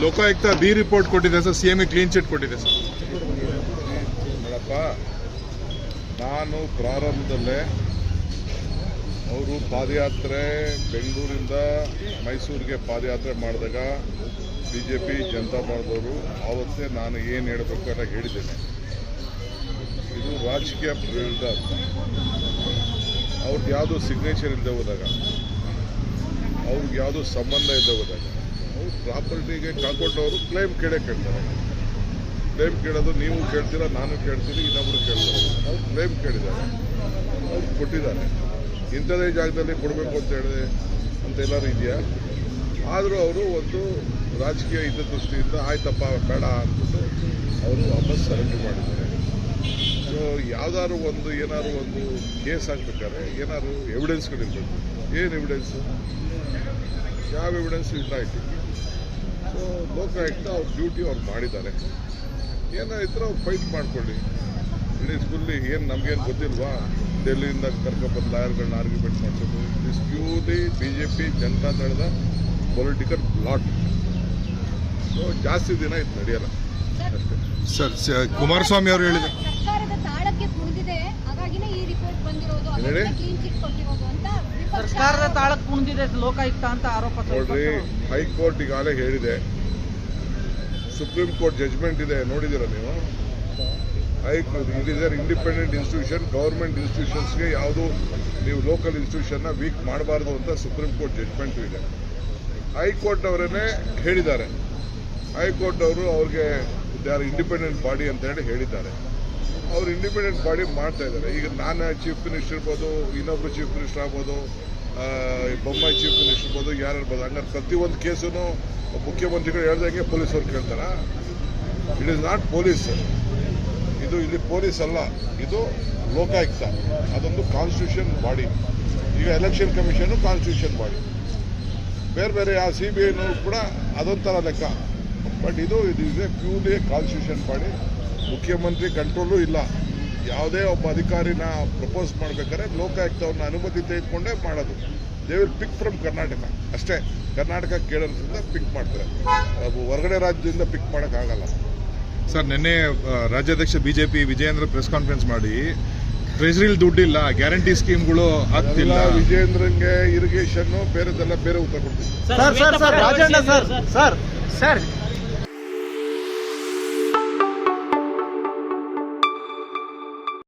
Lokayukta B report ಕೊಟ್ಟಿದೆ sir C M clean chit ಕೊಟ್ಟಿದೆ sir. ನೋಡಪ್ಪ ನಾನು ಪ್ರಾರಂಭದಲ್ಲೇ ಅವರು ಪಾದಯಾತ್ರೆ ಬೆಂಗಳೂರಿಂದ ಮೈಸೂರಿಗೆ ಪಾದಯಾತ್ರೆ ಮಾಡಿದಾಗ ಬಿ ಜೆ ಪಿ ಜನತಾ ಮಾಡಿದವರು ಆವತ್ತೇ ನಾನು ಏನು ಹೇಳಬೇಕು ಅಂತ ಹೇಳಿದ್ದೇನೆ. ಇದು ರಾಜಕೀಯ ಪ್ರೇರಿತ ಅಂತ ಅವ್ರದ್ದು ಯಾವುದೋ ಸಿಗ್ನೇಚರ್ ಇಲ್ಲದೆ ಹೋದಾಗ, ಅವ್ರಿಗೆ ಯಾವುದೋ ಸಂಬಂಧ ಇಲ್ಲದೆ ಹೋದಾಗ ಪ್ರಾಪರ್ಟಿಗೆ ಕಾಕೊಂಡವರು ಕ್ಲೈಮ್ ಕೇಳೇ ಕೇಳ್ತಾರೆ. ಕ್ಲೇಮ್ ಕೇಳೋದು ನೀವು ಕೇಳ್ತೀರಾ, ನಾನು ಕೇಳ್ತೀನಿ, ಇನ್ನೊಬ್ರು ಕೇಳ್ತಾರೆ. ಅವ್ರು ಕ್ಲೇಮ್ ಕೇಳಿದ್ದಾರೆ. ಅವ್ರು ಕೊಟ್ಟಿದ್ದಾರೆ. ಇಂಥದೇ ಜಾಗದಲ್ಲಿ ಕೊಡಬೇಕು ಅಂತ ಹೇಳಿದೆ ಅಂತ ಎಲ್ಲರೂ ಇದೆಯಾ ಆದರೂ ಅವರು ಒಂದು ರಾಜಕೀಯ ಹಿತದೃಷ್ಟಿಯಿಂದ, ಆಯ್ತಪ್ಪ, ಬೇಡ ಅಂದ್ಬಿಟ್ಟು ಅವರು ವಾಪಸ್ ಸರೆಂಡರ್ ಮಾಡಿದ್ದಾರೆ ಯಾವ್ದಾದ್ರು ಒಂದು ಏನಾದ್ರು ಒಂದು ಕೇಸ್ ಹಾಕ್ಬೇಕಾದ್ರೆ ಏನಾದ್ರು ಎವಿಡೆನ್ಸ್ಗಳಿರ್ಬೇಕು ಏನು ಎವಿಡೆನ್ಸು ಯಾವ ಎವಿಡೆನ್ಸ್ ಇಲ್ಲ ಇಟ್ಟು ಸೊ ಲೋಕಾಯುಕ್ತ ಅವ್ರ ಡ್ಯೂಟಿ ಅವ್ರು ಮಾಡಿದ್ದಾರೆ. ಏನೋ ಇದ್ರೆ ಅವ್ರು ಫೈಟ್ ಮಾಡ್ಕೊಳ್ಳಿ. ಇಡೀ ಫುಲ್ಲಿ ಏನು ನಮಗೇನು ಗೊತ್ತಿಲ್ವಾ? ಡೆಲ್ಲಿಯಿಂದ ಕರ್ಕೊಂಡ್ಬಂದು ಲಾಯರ್ಗಳನ್ನ ಆರ್ಗ್ಯುಮೆಂಟ್ ಮಾಡಿಸೋದು. Is purely B J P Janata ದಳದ ಪೊಲಿಟಿಕಲ್ ಪ್ಲಾಟ್ ಸೊ ಜಾಸ್ತಿ ದಿನ ಇದು ನಡೆಯಲ್ಲ. ಸರ್. ಕುಮಾರಸ್ವಾಮಿ ಅವರು ಹೇಳಿದ್ರು. ಸರ್ಕಾರದ ತಾಳಕ್ಕೆ ಕುಣಿದಿದೆ. ಹಾಗಾಗಿನೇ ಈ ರಿಪೋರ್ಟ್ ಬಂದಿರೋದು. ಹೇಳಿ? ಕ್ಲೀನ್ ಚಿಟ್ ಕೊಟ್ಟಿರೋದು ಅಂತ ಸರ್ಕಾರದ ತಾಳಕ್ಕೆ ಕುಣಿದಿದೆ ಲೋಕಾಯುಕ್ತ ಅಂತ ಆರೋಪ ನೋಡ್ರಿ. ಹೈಕೋರ್ಟ್ ಈಗಾಗಲೇ ಹೇಳಿದೆ. ಸುಪ್ರೀಂ ಕೋರ್ಟ್ ಜಜ್ಮೆಂಟ್ ಇದೆ. ನೋಡಿದಿರ ನೀವು? High court it is an independent institution government ಇನ್ಸ್ಟಿಟ್ಯೂಷನ್ಸ್ಗೆ ಯಾವುದು ನೀವು ಲೋಕಲ್ ಇನ್ಸ್ಟಿಟ್ಯೂಷನ್ನ ವೀಕ್ ಮಾಡಬಾರ್ದು ಅಂತ ಸುಪ್ರೀಂ ಕೋರ್ಟ್ ಜಜ್ಮೆಂಟ್ ಇದೆ. ಹೈಕೋರ್ಟ್ ಅವರನ್ನೇ ಹೇಳಿದ್ದಾರೆ. ಹೈಕೋರ್ಟ್ ಅವರು ಅವ್ರಿಗೆ ಆರ್ ಇಂಡಿಪೆಂಡೆಂಟ್ ಬಾಡಿ ಅಂತ ಹೇಳಿ ಹೇಳಿದ್ದಾರೆ. ಅವ್ರು ಇಂಡಿಪೆಂಡೆಂಟ್ ಬಾಡಿ ಮಾಡ್ತಾ ಇದ್ದಾರೆ. ಈಗ ನಾನು ಚೀಫ್ ಮಿನಿಸ್ಟರ್ ಇರ್ಬೋದು, ಇನ್ನೊಬ್ರು ಚೀಫ್ ಮಿನಿಸ್ಟರ್ ಆಗ್ಬೋದು ಬೊಮ್ಮಾಯಿ ಚೀಫ್ ಮಿನಿಸ್ಟರ್ ಇರ್ಬೋದು ಯಾರು ಇರ್ಬೋದು. ಹಂಗಾರೆ ಪ್ರತಿಯೊಂದು ಕೇಸೂ ಮುಖ್ಯಮಂತ್ರಿಗಳು ಹೇಳ್ದಂಗೆ ಪೊಲೀಸವ್ರು ಕೇಳ್ತಾರ? ಇಟ್ ಇಸ್ ನಾಟ್ ಪೊಲೀಸ್ ಇದು ಇಲ್ಲಿ ಪೊಲೀಸ್ ಅಲ್ಲ. ಇದು ಲೋಕಾಯುಕ್ತ. ಅದೊಂದು ಕಾನ್ಸ್ಟಿಟ್ಯೂಷನ್ ಬಾಡಿ ಈಗ ಎಲೆಕ್ಷನ್ ಕಮಿಷನು ಕಾನ್ಸ್ಟಿಟ್ಯೂಷನ್ ಬಾಡಿ ಬೇರೆ ಬೇರೆ ಆ ಸಿ ಬಿ ಐನವರು ಕೂಡ ಅದೊಂಥರ ಲೆಕ್ಕ. ಬಟ್ ಇದು ಇದು ಎ ಪ್ಯೂರ್ಲಿ ಕಾನ್ಸ್ಟಿಟ್ಯೂಷನ್ ಬಾಡಿ ಮುಖ್ಯಮಂತ್ರಿ ಕಂಟ್ರೋಲು ಇಲ್ಲ. ಯಾವುದೇ ಒಬ್ಬ ಅಧಿಕಾರಿನ ಪ್ರಪೋಸ್ ಮಾಡಬೇಕಾದ್ರೆ ಲೋಕಾಯುಕ್ತವ್ರನ್ನ ಅನುಮತಿ ತೆಗೆದುಕೊಂಡೇ ಮಾಡೋದು. They will pick from Karnataka ಅಷ್ಟೇ. ಕರ್ನಾಟಕ ಕೇಳೋದ್ರಿಂದ ಪಿಕ್ ಮಾಡ್ತಾರೆ. ಅದು ಹೊರಗಡೆ ರಾಜ್ಯದಿಂದ ಪಿಕ್ ಮಾಡೋಕ್ಕಾಗಲ್ಲ ಸರ್ ನಿನ್ನೆ ರಾಜ್ಯಾಧ್ಯಕ್ಷ ಬಿಜೆಪಿ ವಿಜಯೇಂದ್ರ ಪ್ರೆಸ್ ಕಾನ್ಫರೆನ್ಸ್ ಮಾಡಿ ಟ್ರೆಜರಿಲಿ ದುಡ್ಡಿಲ್ಲ ಗ್ಯಾರಂಟಿ ಸ್ಕೀಮ್ಗಳು ಆಗ್ತಿಲ್ಲ. ವಿಜಯೇಂದ್ರಂಗೆ ಇರಿಗೇಷನ್ ಇರಿಗೇಷನ್ನು ಬೇರೆದೆಲ್ಲ ಬೇರೆ ಉತ್ತರ ಕೊಡ್ತೀವಿ